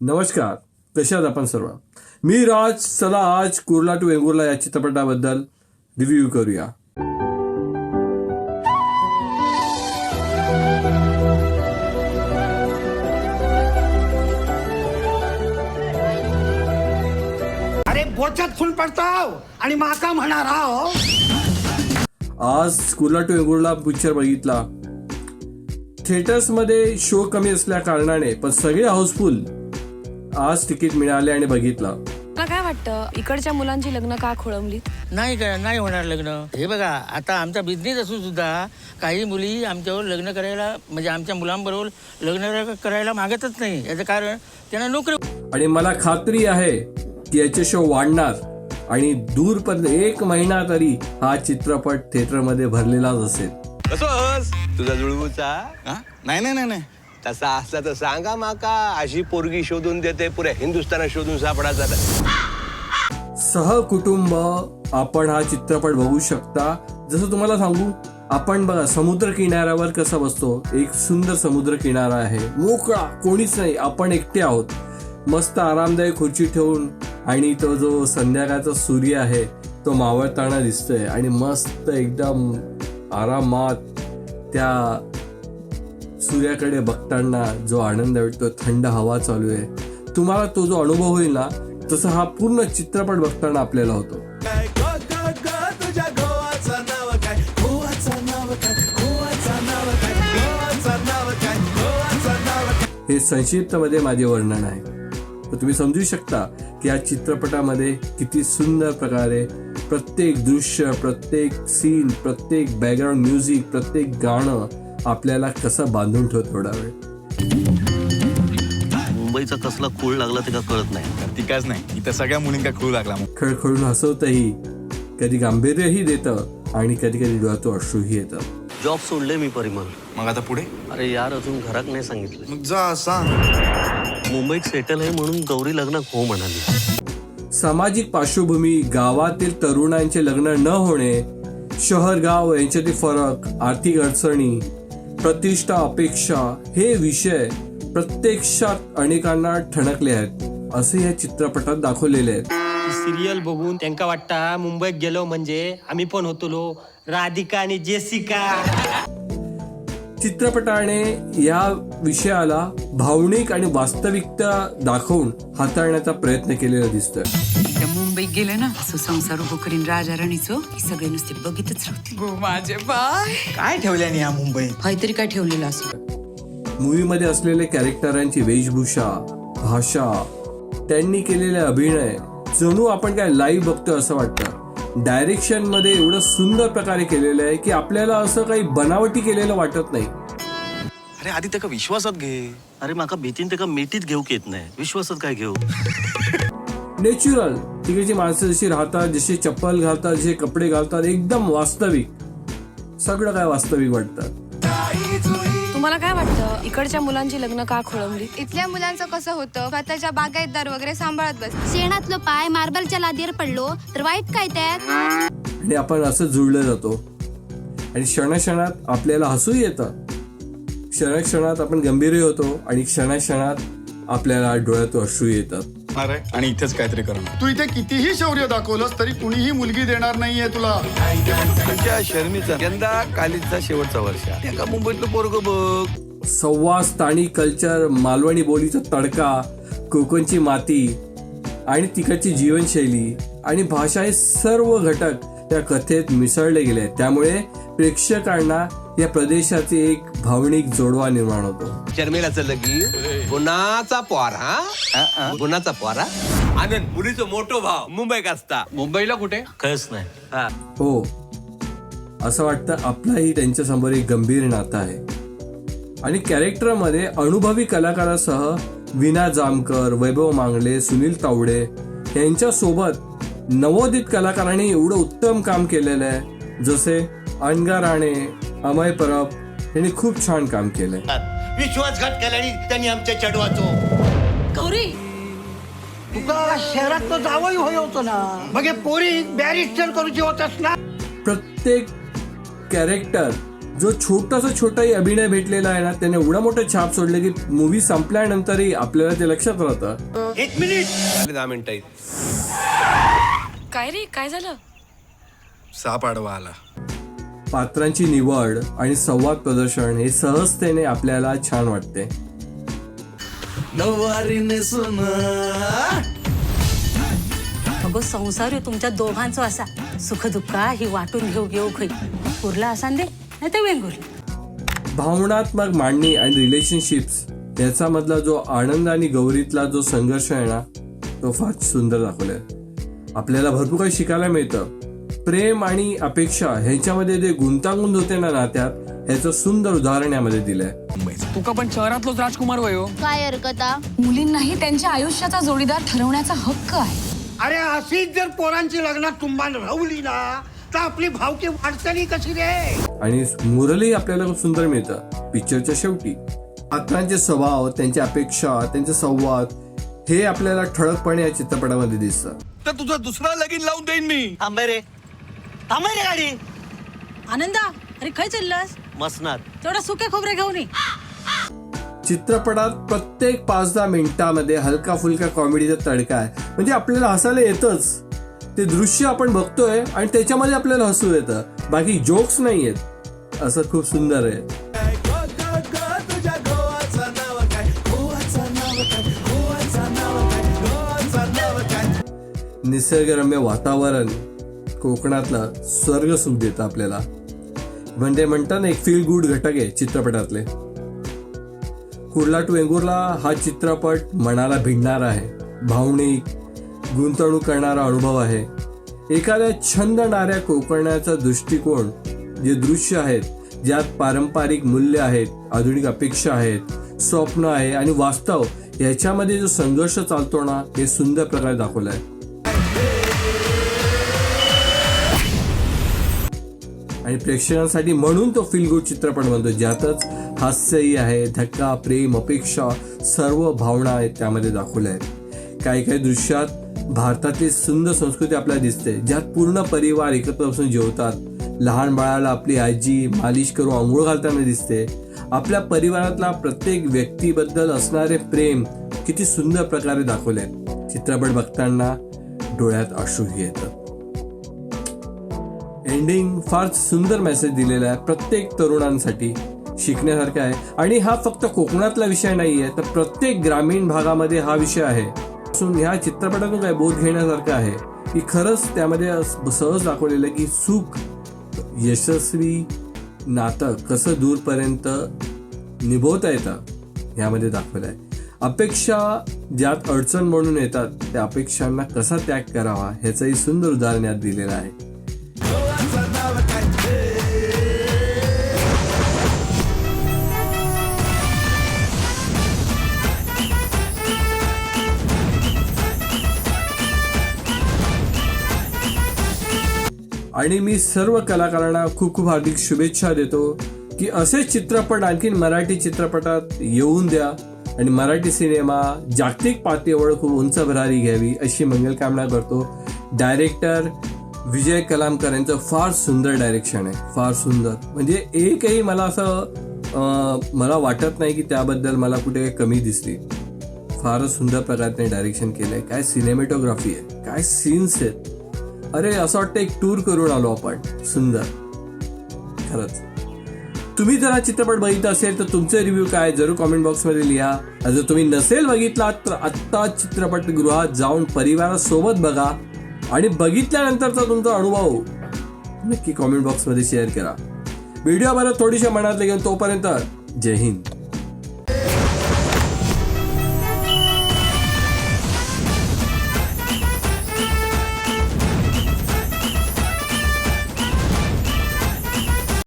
नमस्कार कशात आपण सर्व? मी राज चला आज कुर्ला टू वेंगुर्ला या चित्रपटाबद्दल रिव्ह्यू करूया. अरे बोचात फुल पडताव आणि माका म्हणणार आहो आज कुर्ला टू वेंगुर्ला पिक्चर बघितला. थिएटर्समध्ये शो कमी असल्या कारणाने पण सगळे हाऊसफुल आज तिकीट मिळाले आणि बघितलं. तुला काय वाटतं? इकडच्या मुलांची लग्न का खोळंबलीत? नाही काय नाही होणार लग्न. हे बघा आता आमचा बिझनेस असून सुद्धा काही मुली आमच्यावर लग्न करायला म्हणजे आमच्या मुलांबरोबर लग्न करायला मागतच नाही. याचं कारण त्यांना नोकरी आणि मला खात्री आहे की याचे शो वाढणार. आणि दूरपर्यंत एक महिना तरी हा चित्रपट थिएटरमध्ये भरलेलाच असेल. कसोस तुझा जुळवूचा? हा? नाही नाही नाही नाही. तसा असला तर सांगा माका अशी पोरगी शोधून देते पुऱ्या हिंदुस्थानात शोधून सापडायचा सहकुटुंब आपण हा चित्रपट बघू शकता. जसं तुम्हाला सांगू आपण बघा समुद्र किनाऱ्यावर कसा बसतो. एक सुंदर समुद्र किनारा आहे. मोकळा कोणीच नाही आपण एकटे आहोत. मस्त आरामदायी खुर्ची ठेवून आणि तो जो संध्याकाळचा सूर्य आहे तो मावळताना दिसतोय. आणि मस्त एकदम आरामात त्या सूर्याकडे बघताना जो आनंद भेटतो थंड हवा चालू आहे. तुम्हाला तो जो अनुभव होईल ना तसा हा पूर्ण चित्रपट बघताना आपल्याला होतो. हे संक्षिप्तमध्ये माझे वर्णन आहे. तर तुम्ही समजू शकता की या चित्रपटामध्ये किती सुंदर प्रकारे प्रत्येक दृश्य प्रत्येक सीन प्रत्येक बॅकग्राऊंड म्युझिक प्रत्येक गाणं आपल्याला कसं बांधून ठेवत थोडा वेळ? मुंबईचा कसला खूळ लागला ते का कळत नाही. ती काच नाही. इथं सगळ्या मुलींका खेळू लागला खळखळून हसवतही कधी गांभीर्यही देतं आणि कधी कधी डोळ्यातून अश्रूही येतं. जॉब सोडले मी परिमल. मग आता पुढे? अरे यार अजून घरात नाही सांगितलं. मग जा सांग. मुंबईत सेटल आहे म्हणून गौरी लग्नात हो म्हणाली. सामाजिक पार्श्वभूमी गावातील तरुणांचे लग्न न होणे शहर गाव यांच्यातील फरक आर्थिक अडचणी प्रतिष्ठा अपेक्षा हे विषय प्रत्यक्षात अनेकांना ठणकले आहेत असे या चित्रपटात दाखवलेले आहेत. सिरियल बघून त्यांका वाटता मुंबईत गेलो म्हणजे आम्ही पण होतो राधिका आणि जेसिका. चित्रपटाने या विषयाला भावनिक आणि वास्तविकता दाखवून हाताळण्याचा प्रयत्न केलेला दिसतोय. मुंबईत गेले ना असं संसार उभं करीन राजा राणीचं की सगळे नुसते बघितच राहतील गो माझे बाय काय ठेवल्याने या मुंबईत? काहीतरी काय ठेवलेलं असं मूवीमध्ये असलेले कॅरेक्टरांची वेशभूषा भाषा त्यांनी केलेले अभिनय जणू आपण काय लाईव्ह बघतोय असं वाटतं. डायरेक्शनमध्ये एवढं सुंदर प्रकारे केलेलं आहे की आपल्याला असं काही बनावटी केलेलं वाटत नाही. अरे आधी त्याका विश्वासात घे. अरे माका भीतीन ते का मिठीत घेऊ येत नाही. विश्वासात काय घेऊ? नेचरल तिकडची माणसं जशी राहतात जशी चप्पल घालतात जसे कपडे घालतात एकदम वास्तविक. सगळं काय वास्तविक वाटतं? तुम्हाला काय वाटतं? इकडच्या मुलांची लग्न का खोळंबलीत इथल्या मुलांचं कसं होतं? स्वतःच्या बागायतदार वगैरे सांभाळत बस. शेणातलं पाय मार्बलच्या लादीवर पडलो तर वाईट काय त्यात? आणि आपण असं जुळलं जातो. आणि क्षणाक्षणात आपल्याला हसू येतं. क्षणाक्षणात आपण गंभीरही होतो आणि क्षणाक्षणात आपल्याला डोळ्यातून अश्रू येतात. अरे आणि इथेच काहीतरी करणार. तू इथे कितीही शौर्य दाखवलंस तरी कुणीही मुलगी देणार नाहीये तुला. तुमच्या शर्मीचा. यंदा कालीचा शेवटचा वर्ष त्या मुंबईतलं पोरग बघ. संवाद स्थानिक कल्चर मालवणी बोलीचा तडका कोकणची माती आणि तिकडची जीवनशैली आणि भाषा हे सर्व घटक त्या कथेत मिसळले गेले आहेत. त्यामुळे प्रेक्षकांना या प्रदेशाचे एक भावनिक जोडवा निर्माण होतो. शर्मिलाचं लगीन गुणाचा पोर हा? गुणाचा पोरा आनंद मुलीचं मोठो भाव मुंबईत असता? मुंबईला कुठे? खरंच नाही. हा. हो. असं वाटतं आपलाही त्यांच्यासमोर एक गंभीर नातं आहे. आणि कॅरेक्टरमध्ये अनुभवी कलाकारासह विना जामकर वैभव मांगले सुनील तावडे यांच्यासोबत नवोदित कलाकारांनी एवढं उत्तम काम केलेलं आहे. जसे अनगा राणे अमय परब यांनी खूप छान काम केलंय. विश्वासघात केल्याने त्यांनी आमच्या चढवाचो. गौरी! तुका शहरात तर जावंही होय होतो ना. मग हे पोरी बॅरिस्टर करूची होतस ना प्रत्येक कॅरेक्टर जो छोटासा छोटाही अभिनय भेटलेला आहे ना त्याने एवढा मोठं छाप सोडलं की मूवी संपल्यानंतरही आपल्याला ते लक्षात राहतं. एक मिनिट दहा मिनिटं आहेत. काय रे काय झालं? साप आडवा आला. पात्रांची निवड आणि संवाद प्रदर्शन हे सहजतेने आपल्याला छान वाटते. अगो संसार तुमच्या दोघांचो असा. सुख दुःख ही वाटून घेऊ घेऊ खै उरला असा दे नाही ते वेंगुर भावनात्मक मांडणी आणि रिलेशनशिप्स याचा मधला जो आनंद आणि गौरीतला जो संघर्ष आहे ना तो फार सुंदर दाखवलाय. आपल्याला भरपूर काही शिकायला मिळतं. प्रेम आणि अपेक्षा ह्याच्यामध्ये जे गुंतागुंत होते ना नात्यात ह्याचं सुंदर उदाहरण यामध्ये दिलंय. तुका पण शहरातलोच राजकुमार वयो काय हरकता मुलींनाही त्यांच्या आयुष्याचा जोडीदार ठरवण्याचा हक्क आहे. अरे अशीच जर पोरांची लग्नात तुंबान रवली ना तर आपली भावकी वाटचाली कशी रे? आणि मुरली आपल्याला खूप सुंदर मिळतं पिक्चरच्या शेवटी. पात्रांचे स्वभाव त्यांच्या अपेक्षा त्यांचे संवाद हे आपल्याला ठळकपणे या चित्रपटामध्ये दिसतं. तर तुझं दुसरा लगीन लावून देईन मी. थांबे रे. थांबे रे गाडी. आनंदा अरे खय चाललास? मसनात. तेवढा सुके खोबरे घेऊन ये. चित्रपटात प्रत्येक पाच दहा मिनिटामध्ये हलका फुलका कॉमेडीचा तडका आहे. म्हणजे आपल्याला हसायला येतच. ते दृश्य आपण बघतोय आणि त्याच्यामध्ये आपल्याला हसू येतं. बाकी जोक्स नाही आहेत असं खूप सुंदर आहे. निसर्गरम्य वातावरण. कोकणातलं स्वर्ग सुख देतं आपल्याला. म्हणजे म्हणतात ना एक फील गुड घटक आहे चित्रपटातले. कुर्ला टू वेंगुर्ला हा चित्रपट मनाला भिडणारा आहे. भावनिक गुंतवणूक करणारा अनुभव आहे. एखाद्या छंदणाऱ्या कोकणाचा दृष्टिकोन जे दृश्य आहेत ज्यात पारंपरिक मूल्य आहेत आधुनिक अपेक्षा आहेत स्वप्न आहे आणि वास्तव याच्यामध्ये जो संघर्ष चालतो ना हे सुंदर प्रकारे दाखवलं आहे आणि प्रेक्षकांसाठी म्हणून तो फील गुड चित्रपट बनतो ज्यातच हास्यही आहे धक्का प्रेम अपेक्षा सर्व भावना आहेत त्यामध्ये दाखवल्या आहेत. काही काही दृश्यात भारतातली सुंदर संस्कृती आपल्याला दिसते ज्यात पूर्ण परिवार एकत्र बसून जेवतात. लहान बाळाला आपली आजी मालिश करून आंघोळ घालताना दिसते. आपल्या परिवारातला प्रत्येक व्यक्तीबद्दल असणारे प्रेम किती सुंदर प्रकारे दाखवले चित्रपट बघताना डोळ्यात अश्रूही येतात. एंडिंग फारच सुंदर मेसेज दिलेला आहे प्रत्येक तरुणांसाठी. शिकण्यासारखा आहे. आणि हा फक्त कोकणातला विषय नाही आहे तर प्रत्येक ग्रामीण भागामध्ये हा विषय आहे. असून ह्या चित्रपटातून काय बोध घेण्यासारखं आहे. की खरंच त्यामध्ये सहज दाखवलेलं आहे की सुख यशस्वी नातं कसं दूरपर्यंत निभवता येतं ह्यामध्ये दाखवलं आहे. अपेक्षा ज्यात अडचण म्हणून येतात त्या अपेक्षांना कसा त्याग करावा ह्याचंही सुंदर उदाहरण यात दिलेलं आहे. आणि मी सर्व कलाकारांना खूप खूप हार्दिक शुभेच्छा देतो की असे चित्रपट आणखीन मराठी चित्रपटात येऊन द्या आणि मराठी सिनेमा जागतिक पातळीवर खूप उंच भरारी घ्यावी अशी मंगलकामना करतो. डायरेक्टर विजय कलामकर यांचं फार सुंदर डायरेक्शन आहे. फार सुंदर. म्हणजे एकही मला असं मला वाटत नाही की त्याबद्दल मला कुठे कमी दिसली. फारच सुंदर प्रकारे डायरेक्शन केलं आहे काय सिनेमॅटोग्राफी आहे. काय सीन्स आहेत. अरे असं वाटतं एक टूर करून आलो आपण. सुंदर. खरंच. तुम्ही जर हा चित्रपट बघितला असेल तर तुमचे रिव्ह्यू काय जरूर कॉमेंट बॉक्समध्ये लिहा. जर तुम्ही नसेल बघितला तर आत्ता चित्रपटगृहात जाऊन परिवारासोबत बघा. आणि बघितल्यानंतरचा तुमचा अनुभव नक्की कॉमेंट बॉक्समध्ये शेअर करा. व्हिडिओ बरं थोडीशा मनातले घेऊन तोपर्यंत जय हिंद.